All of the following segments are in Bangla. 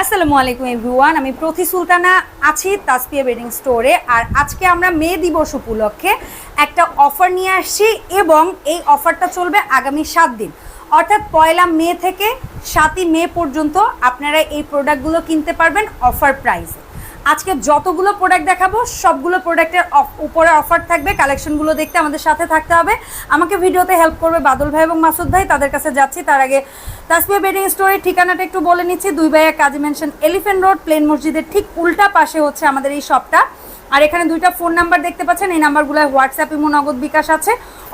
আসসালামু আলাইকুম এভরিওয়ান, আমি প্রতি সুলতানা আছি তাসপিয়া বেডিং স্টোরে। আর আজকে আমরা মে দিবস উপলক্ষে একটা অফার নিয়ে আসছি এবং এই অফারটা চলবে আগামী সাত দিন। অর্থাৎ পয়লা মে থেকে সাতই মে পর্যন্ত আপনারা এই প্রোডাক্টগুলো কিনতে পারবেন অফার প্রাইসে। আজকে যতগুলো প্রোডাক্ট দেখাবো, সবগুলো প্রোডাক্টের উপরে অফার থাকবে কালেকশনগুলো দেখতে আমাদের সাথে থাকতে হবে। আমাকে ভিডিওতে হেল্প করবে বাদল ভাই এবং মাসুদ ভাই, তাদের কাছে যাচ্ছি। তার আগে তাসপিয়া বেডিং স্টোরের ঠিকানাটা একটু বলে নিচ্ছি। দুই ভাইয়া কাজী মেনশন এলিফেন্ট রোড প্লেন মসজিদের ঠিক উল্টা পাশে হচ্ছে আমাদের এই শপটা আর এখানে দুইটা ফোন নাম্বার দেখতে পাচ্ছেন, এই নাম্বারগুলো হোয়াটসঅ্যাপ ইমো নগদ বিকাশ আছে।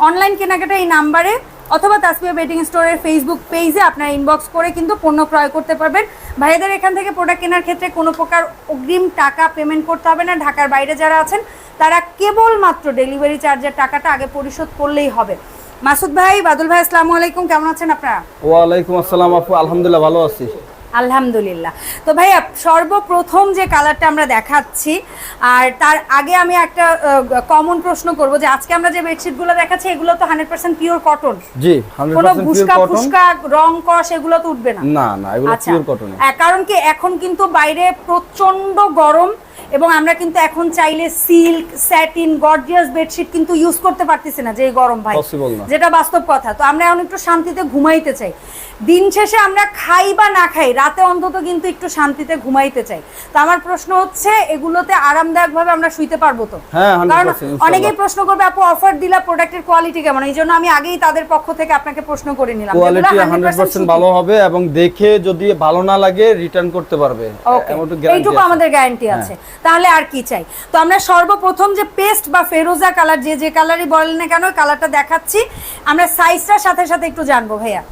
অনলাইন কেনাকাটা এই নাম্বারে অথবা তাসমিয়া বেটিং স্টোরের ফেসবুক পেজে আপনারা ইনবক্স করে কিন্তু পণ্য ক্রয় করতে পারবেন। ভাইদের এখান থেকে প্রোডাক্ট কেনার ক্ষেত্রে কোনো প্রকার অগ্রিম টাকা পেমেন্ট করতে হবে না। ঢাকার বাইরে যারা আছেন, তারা কেবলমাত্র ডেলিভারি চার্জের টাকাটা আগে পরিশোধ করলেই হবে। মাসুদ ভাই, বাদুল ভাই, আসসালামু আলাইকুম। কেমন আছেন আপনারা? ওয়ালাইকুম আসসালাম আপু। আলহামদুলিল্লাহ ভালো আছি। আলহামদুলিল্লাহ। তো ভাইয়া সর্বপ্রথম যে কালারটা আমরা দেখাচ্ছি আর তার আগে আমি একটা কমন প্রশ্ন করব যে আজকে আমরা যে বেডশিটগুলো দেখাচ্ছি এগুলো তো হান্ড্রেড পার্সেন্ট পিওর কটন জি হান্ড্রেড কোনো ভুসকা ফুসকা রং কষ এগুলো তো উঠবে না। না না এগুলো আচ্ছা। পিওর কটন আহ, কারণ কি এখন কিন্তু বাইরে প্রচণ্ড গরম এবং আমরা কিন্তু এখন চাইলে সিল্ক স্যাটিন গর্জিয়াস বেডশিট কিন্তু ইউজ করতে পারতেছি না যে এই গরম ভাই। যেটা বাস্তব কথা। তো আমরা এখন একটু শান্তিতে ঘুমাইতে চাই। দিন শেষে আমরা খাই বা না খাই রাতে অন্তত কিন্তু একটু শান্তিতে ঘুমাইতে চাই। তো আমার প্রশ্ন হচ্ছে এগুলোতে আরামদায়ক ভাবে আমরা শুইতে পারব তো? হ্যাঁ, 100% কারণ অনেকেই প্রশ্ন করবে আপু অফার দিলা প্রোডাক্টের কোয়ালিটি কেমন? এই জন্য আমি আগেই তাদের পক্ষ থেকে আপনাকে প্রশ্ন করে নিলাম। কোয়ালিটি 100% ভালো হবে এবং দেখে যদি ভালো না লাগে রিটার্ন করতে পারবে। এইটুকু আমাদের গ্যারান্টি। আছে। তাহলে আর কি চাই? তো আমরা সর্বপ্রথম যে পেস্ট বা ফেরোজা কালার যে যে কালারই বলেন না কেন কালারটা দেখাচ্ছি। আমরা সাইজটার সাথে সাথে একটু জানব ভাইয়া।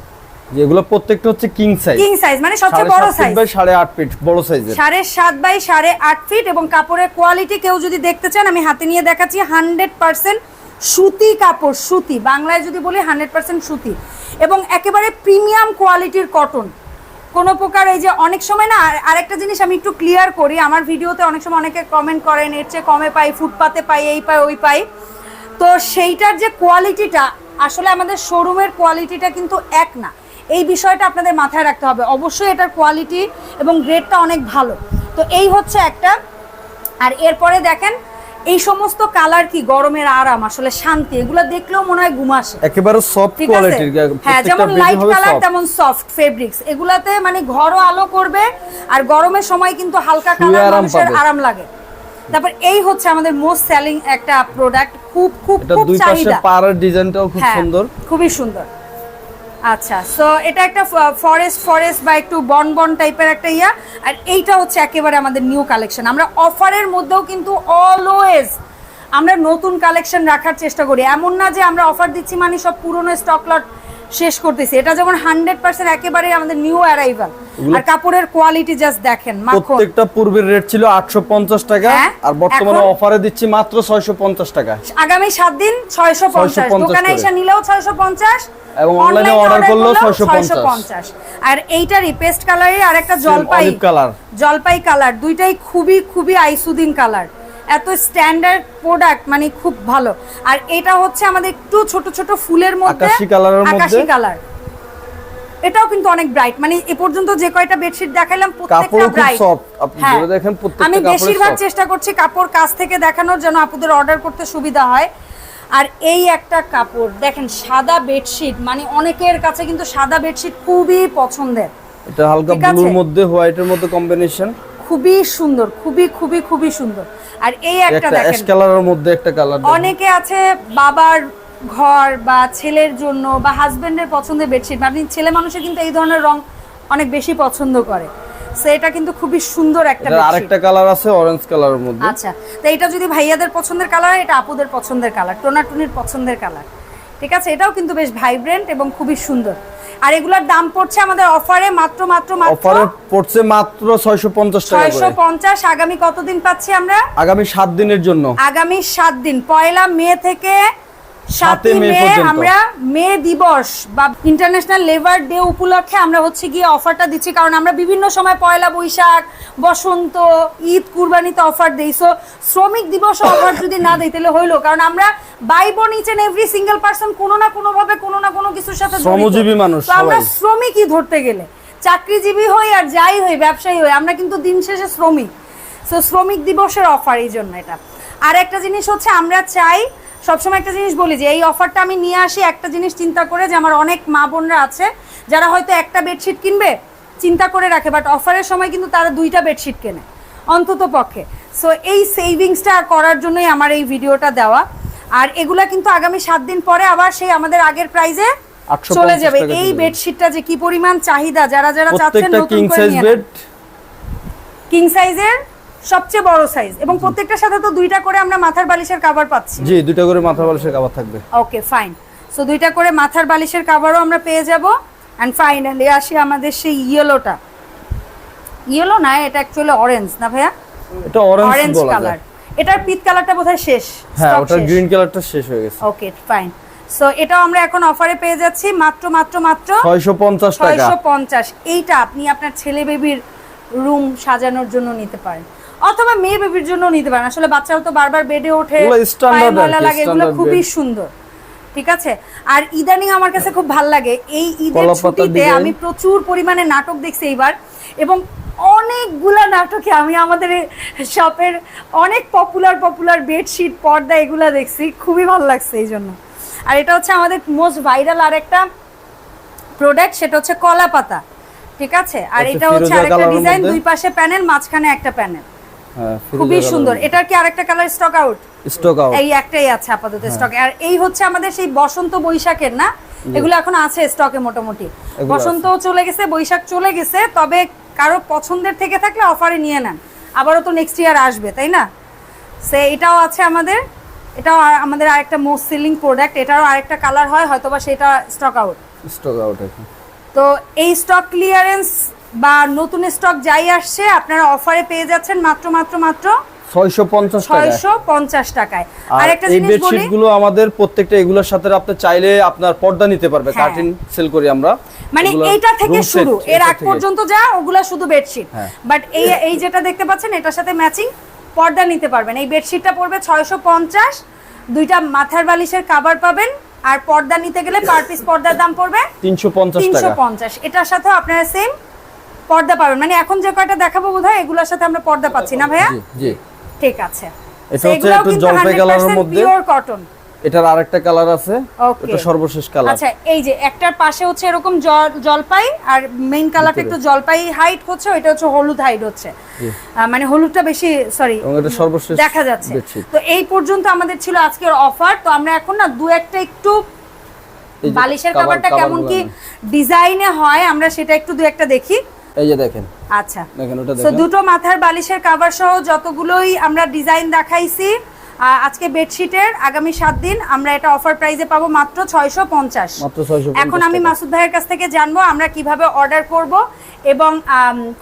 যেগুলো প্রত্যেকটা হচ্ছে কিং সাইজ কিং সাইজ মানে সবচেয়ে বড় সাইজ বাই সাড়ে আট ফিট বড় সাইজের সাড়ে সাত বাই সাড়ে আট ফিট এবং কাপড়ের কোয়ালিটি কেউ যদি দেখতে চান আমি হাতে নিয়ে দেখাচ্ছি হান্ড্রেড পার্সেন্ট সুতি কাপড় সুতি। বাংলায় যদি বলি হান্ড্রেড পার্সেন্ট সুতি। এবং একেবারে প্রিমিয়াম কোয়ালিটির কটন কোনো প্রকার এই যে অনেক সময় না, আর- আরেকটা জিনিস আমি একটু ক্লিয়ার করি, আমার ভিডিওতে অনেক সময় অনেকে কমেন্ট করেন, এর চেয়ে কমে পাই, ফুটপাতে পাই, এই পাই, ওই পাই। তো সেইটার যে কোয়ালিটিটা আসলে আমাদের শোরুমের কোয়ালিটিটা কিন্তু এক না। এই বিষয়টা আপনাদের মাথায় রাখতে হবে। অবশ্যই এটার কোয়ালিটি এবং গ্রেডটা অনেক ভালো। তো এই হচ্ছে একটা। আর এরপরে দেখেন এই সমস্ত কালার কি? গরমের আরাম আসলে শান্তি এগুলো দেখলেও মনে হয় ঘুম আসে। একেবারে সফট কোয়ালিটির হ্যাঁ যেমন লাইট কালার তেমন সফট ফেব্রিক্স এগুলাতে মানে ঘরও আলো করবে আর গরমের সময় কিন্তু হালকা কালার মানুষের আরাম লাগে। তারপর এই হচ্ছে আমাদের মোস্ট সেলিং একটা প্রোডাক্ট খুব খুব এটা খুব দুই পাশে চাহিদা। পাড়ের ডিজাইনটাও খুব হ্যাঁ, সুন্দর। খুবই সুন্দর। আচ্ছা সো এটা একটা ফরেস্ট ফরেস্ট বা একটু বন বন টাইপের একটা ইয়া, আর এইটা হচ্ছে একেবারে আমাদের নিউ কালেকশন আমরা অফারের মধ্যেও কিন্তু অলওয়েজ আমরা নতুন কালেকশন রাখার চেষ্টা করি। এমন না যে আমরা অফার দিচ্ছি মানে সব পুরনো স্টক লট শেষ করতেছি। এটা যেমন হান্ড্রেড পার্সেন্ট একেবারে আমাদের নিউ অ্যারাইভাল আর কাপড়ের কোয়ালিটি জাস্ট দেখেন প্রত্যেকটা পূর্বের রেট ছিল আটশো পঞ্চাশ টাকা হ্যাঁ, আর বর্তমানে অফারে দিচ্ছি মাত্র ছয়শো পঞ্চাশ টাকা। আগামী সাত দিন ছয়শো পঞ্চাশ। 650 দোকানে এসে নিলেও ছয়শো পঞ্চাশ এবং online এ order করলেও 650 আর এইটারই পেস্ট কালারের আর একটা জলপাই কালার জলপাই কালার দুইটাই খুবই খুবই আইসুদিন কালার এত স্ট্যান্ডার্ড প্রোডাক্ট মানে খুব ভালো। আর এটা হচ্ছে আমাদের একটু ছোট ছোট ফুলের মধ্যে আকাশি কালারের মধ্যে। আকাশি কালার। এটাও কিন্তু অনেক ব্রাইট মানে এ পর্যন্ত যে কয়টা বেডশিট দেখাইলাম প্রত্যেকটা ব্রাইট আপনি ধরে দেখেন প্রত্যেকটা আমি বেশিরভাগ চেষ্টা করছি কাপড় কাছ থেকে দেখানোর জন্য আপুদের অর্ডার করতে সুবিধা হয়। আর এই একটা কাপড় দেখেন সাদা বেডশিট মানে অনেকের কাছে কিন্তু সাদা বেডশিট খুবই পছন্দের। এটা হালকা? ব্লুর মধ্যে হোয়াইটের মধ্যে কম্বিনেশন খুবই সুন্দর খুবই খুবই খুবই সুন্দর। আর এই একটা দেখেন। কালারের মধ্যে একটা কালার অনেকে আছে বাবার ঘর বা ছেলের জন্য বা হাজবেন্ডের পছন্দের বেডশিট মানে ছেলে মানুষের কিন্তু এই ধরনের রং অনেক বেশি পছন্দ করে। সো এটা কিন্তু খুবই সুন্দর একটা আরেকটা কালার আছে অরেঞ্জ কালারের মধ্যে। আচ্ছা তো এটা যদি ভাইয়াদের পছন্দের কালার এটা আপুদের পছন্দের কালার টোনাটুনির পছন্দের কালার ঠিক আছে? এটাও কিন্তু বেশ ভাইব্রেন্ট এবং খুবই সুন্দর। আর এগুলোর দাম পড়ছে আমাদের অফারে মাত্র মাত্র মাত্র অফারে পড়ছে মাত্র ছয়শো পঞ্চাশ টাকা ছয়শো করে পঞ্চাশ। আগামী কতদিন পাচ্ছি আমরা? আগামী সাত দিনের জন্য। আগামী সাত দিন পয়লা মে থেকে সাতই মে আমরা মে দিবস বা ইন্টারন্যাশনাল লেবার ডে উপলক্ষে আমরা হচ্ছে গিয়ে অফারটা দিচ্ছি কারণ আমরা বিভিন্ন সময় পয়লা বৈশাখ বসন্ত ঈদ কুরবানিতে অফার দেই। সো শ্রমিক দিবস অফার যদি না দেই তাহলে হইল কারণ আমরা বাই বোন each and every single person কোনো না কোনো ভাবে কোনো না কোনো কিছুর সাথে শ্রমজীবী মানুষ তো আমরা শ্রমিকই ধরতে গেলে চাকরিজীবী হই আর যাই হই ব্যবসায়ী হই আমরা কিন্তু দিন শেষে শ্রমিক। সো শ্রমিক দিবসের অফার এই জন্য এটা। আর একটা জিনিস হচ্ছে আমরা চাই সবসময় একটা জিনিস বলি যে এই অফারটা আমি নিয়ে আসি একটা জিনিস চিন্তা করে যে আমার অনেক মা বোনরা আছে যারা হয়তো একটা বেডশিট কিনবে চিন্তা করে রাখে বাট অফারের সময় কিন্তু তারা দুইটা বেডশিট কেনে অন্তত পক্ষে। সো এই সেভিংসটা করার জন্যই আমার এই ভিডিওটা দেওয়া। আর এগুলা কিন্তু আগামী সাত দিন পরে আবার সেই আমাদের আগের প্রাইজে চলে যাবে। এই বেডশিটটা যে কি পরিমাণ চাহিদা যারা যারা চাচ্ছেন নতুন করে নিয়ে কিং সাইজের সবচেয়ে বড় সাইজ এবং প্রত্যেকটার সাথে তো দুইটা করে আমরা মাথার বালিশের কভার পাচ্ছি। জি দুটো করে মাথা বালিশের কাবার থাকবে। ওকে ফাইন সো দুইটা করে মাথার বালিশের কাভারও আমরা পেয়ে যাব। অ্যান্ড ফাইনালি আসি আমাদের সেই ইয়েলোটা ইয়েলো না এটা অ্যাকচুয়ালি অরেঞ্জ না ভাইয়া? এটা অরেঞ্জ অরেঞ্জ কালার এটার পিত কালারটা বোধহয় শেষ হ্যাঁ ওটার গ্রিন কালারটা শেষ হয়ে গেছে। ওকে ফাইন সো এটাও আমরা এখন অফারে পেয়ে যাচ্ছি। মাত্র মাত্র মাত্র 650 টাকা। ছয়শো পঞ্চাশ। এইটা আপনি আপনার ছেলে বেবির রুম সাজানোর জন্য নিতে পারেন। অথবা মেয়ে বেবির জন্য নিতে পারেন। আসলে বাচ্চাও তো বারবার বেডে ওঠে ময়লা লাগে এগুলো খুবই সুন্দর। ঠিক আছে? আর ইদানিং আমার কাছে খুব ভালো লাগে এই ঈদের ছুটিতে আমি প্রচুর পরিমাণে নাটক দেখছি এইবার এবং অনেকগুলা নাটকে আমি আমাদের শপের অনেক পপুলার পপুলার বেডশিট পর্দা এগুলা দেখছি খুবই ভালো লাগছে এই জন্য। আর এটা হচ্ছে আমাদের মোস্ট ভাইরাল আর একটা প্রোডাক্ট সেটা হচ্ছে কলা পাতা ঠিক আছে? আর এটা হচ্ছে আরেকটা ডিজাইন দুই পাশে প্যানেল মাঝখানে একটা প্যানেল খুবই সুন্দর। এটার কি আরেকটা colour stock out stock out এই একটাই আছে আপাতত হ্যাঁ। স্টকে আর এই হচ্ছে আমাদের সেই বসন্ত বৈশাখের না? এগুলো এখন আছে স্টকে মোটামুটি। এগুলো বসন্তও চলে গেছে বৈশাখ চলে গেছে তবে কারও পছন্দের থেকে থাকলে অফারে নিয়ে নেন। আবারও তো নেক্সট ইয়ার আসবে তাই না? সে এটাও আছে আমাদের। এটাও আমাদের আরেকটা মোস্ট সেলিং প্রোডাক্ট এটারও আরেকটা কালার হয় হয়তোবা সেটা স্টক আউট স্টক আউট তো এই স্টক ক্লিয়ারেন্স বা নতুন স্টক যাই আসছে আপনারা অফারে পেয়ে যাচ্ছেন মাত্র মাত্র মাত্র 650 টাকা ছয়শো পঞ্চাশ টাকায়। আর আর একটা এই জিনিস বলি বেডশিটগুলো আমাদের প্রত্যেকটা এগুলোর সাথে আপনি চাইলে আপনার পর্দা নিতে পারবে হ্যাঁ। সেল করি আমরা। মানে এইটা থেকে শুরু। এর আগ পর্যন্ত যা ওগুলা শুধু বেডশিট। হ্যাঁ। বাট এই এই যেটা দেখতে পাচ্ছেন এটার সাথে ম্যাচিং পর্দা নিতে পারবেন। এই বেডশিটটা পড়বে ছয়শো পঞ্চাশ। দুইটা মাথার বালিশের কাভার পাবেন। আর পর্দা নিতে গেলে পার পিস পর্দার দাম পড়বে 350 তিনশো টাকা। পঞ্চাশ। এটার সাথে আপনারা সেম পর্দা পাবেন মানে এখন যে কয়টা দেখাবো বোধহয় এগুলোর সাথে আমরা পর্দা পাচ্ছি না ভাইয়া? জি ঠিক আছে। এটা হচ্ছে একটু জলপাই কালারের মধ্যে। পিওর কটন এটার আরেকটা কালার আছে এটা সর্বশেষ কালার আচ্ছা এই যে একটার পাশে হচ্ছে এরকম জলপাই আর মেইন কালারটা একটু জলপাই হাইট হচ্ছে ওইটা হচ্ছে হলুদ হাইট হচ্ছে। মানে হলুদটা বেশি সরি এটা সর্বশেষ দেখা যাচ্ছে। তো এই পর্যন্ত আমাদের ছিল আজকের অফার তো আমরা এখন না দু একটা একটু বালিশের কাভারটা কেমন কি ডিজাইনে হয় আমরা সেটা একটু দু একটা দেখি। এই যে দেখেন। আচ্ছা। দেখেন ওটা দেখেন। দুটো মাথার বালিশের কাভার সহ যতগুলোই আমরা ডিজাইন দেখাইছি আজকে বেডশিটের আগামী সাত দিন আমরা এটা অফার প্রাইসে পাবো মাত্র ছয়শো পঞ্চাশ। মাত্র 650 এখন আমি মাসুদ ভাইয়ের কাছ থেকে জানব আমরা কীভাবে অর্ডার করব এবং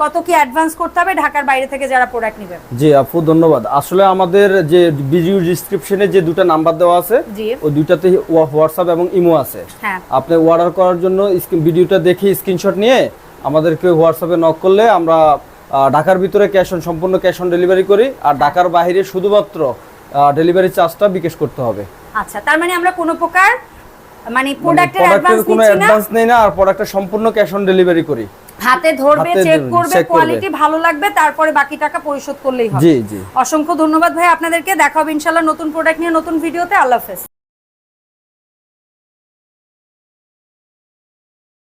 কত কি অ্যাডভান্স করতে হবে ঢাকার বাইরে থেকে যারা প্রোডাক্ট নেবে। জি আপু ধন্যবাদ। আসলে আমাদের যে ভিডিও ডিসক্রিপশনে যে দুটো নাম্বার দেওয়া আছে ওই দুইটাতে হোয়াটসঅ্যাপ এবং ইমো আছে। হ্যাঁ। আপনি অর্ডার করার জন্য ভিডিওটা দেখে স্ক্রিনশট নিয়ে আমাদেরকে হোয়াটসঅ্যাপে নক করলে আমরা ঢাকার ভিতরে ক্যাশ অন সম্পূর্ণ ক্যাশ অন ডেলিভারি করি আর ঢাকার বাইরে শুধুমাত্র ডেলিভারি চার্জটা বিকাশ করতে হবে। আচ্ছা তার মানে আমরা কোনো প্রকার মানে প্রোডাক্টের প্রোডাক্টের অ্যাডভান্স কোনো অ্যাডভান্স নেই না আর প্রোডাক্টটা সম্পূর্ণ ক্যাশ অন ডেলিভারি করি। হাতে ধরবে চেক করবে কোয়ালিটি ভালো লাগবে তারপরে বাকি টাকা পরিশোধ করলেই হবে। জি জি। অসংখ্য ধন্যবাদ ভাই আপনাদেরকে দেখা হবে ইনশাল্লাহ নতুন প্রোডাক্ট নিয়ে নতুন ভিডিওতে আল্লাহ হাফেজ।